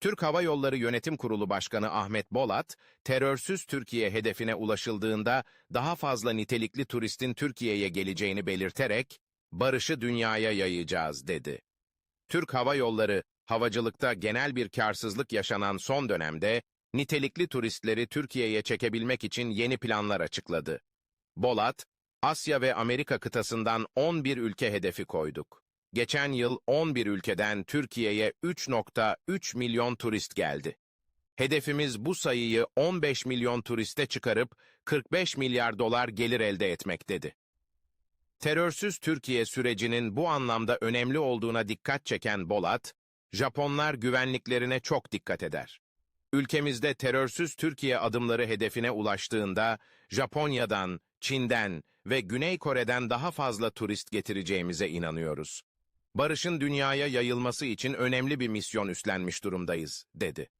Türk Hava Yolları Yönetim Kurulu Başkanı Ahmet Bolat, terörsüz Türkiye hedefine ulaşıldığında daha fazla nitelikli turistin Türkiye'ye geleceğini belirterek, barışı dünyaya yayacağız dedi. Türk Hava Yolları, havacılıkta genel bir karsızlık yaşanan son dönemde, nitelikli turistleri Türkiye'ye çekebilmek için yeni planlar açıkladı. Bolat, Asya ve Amerika kıtasından 11 ülke hedefi koyduk. Geçen yıl 11 ülkeden Türkiye'ye 3.3 milyon turist geldi. Hedefimiz bu sayıyı 15 milyon turiste çıkarıp 45 milyar dolar gelir elde etmek dedi. Terörsüz Türkiye sürecinin bu anlamda önemli olduğuna dikkat çeken Bolat, Japonlar güvenliklerine çok dikkat eder. Ülkemizde terörsüz Türkiye adımları hedefine ulaştığında Japonya'dan, Çin'den ve Güney Kore'den daha fazla turist getireceğimize inanıyoruz. Barışın dünyaya yayılması için önemli bir misyon üstlenmiş durumdayız, dedi.